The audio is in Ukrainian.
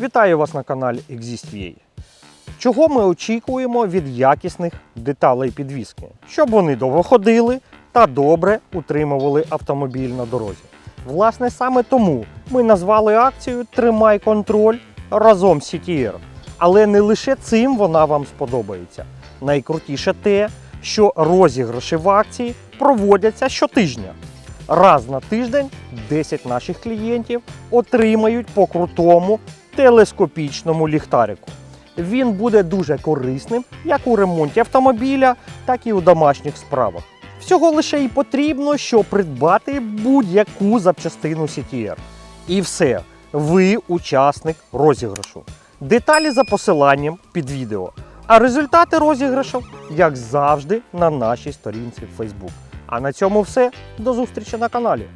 Вітаю вас на каналі ExistVA. Чого ми очікуємо від якісних деталей підвіски? Щоб вони довго ходили та добре утримували автомобіль на дорозі. Власне, саме тому ми назвали акцію Тримай контроль разом з CTR. Але не лише цим вона вам сподобається. Найкрутіше те, що розіграші в акції проводяться щотижня. Раз на тиждень 10 наших клієнтів отримають по крутому телескопічному ліхтарику. Він буде дуже корисним як у ремонті автомобіля, так і у домашніх справах. Всього лише й потрібно, щоб придбати будь-яку запчастину CTR. І все, ви учасник розіграшу. Деталі за посиланням під відео. А результати розіграшу, як завжди, на нашій сторінці в Facebook. А на цьому все. До зустрічі на каналі.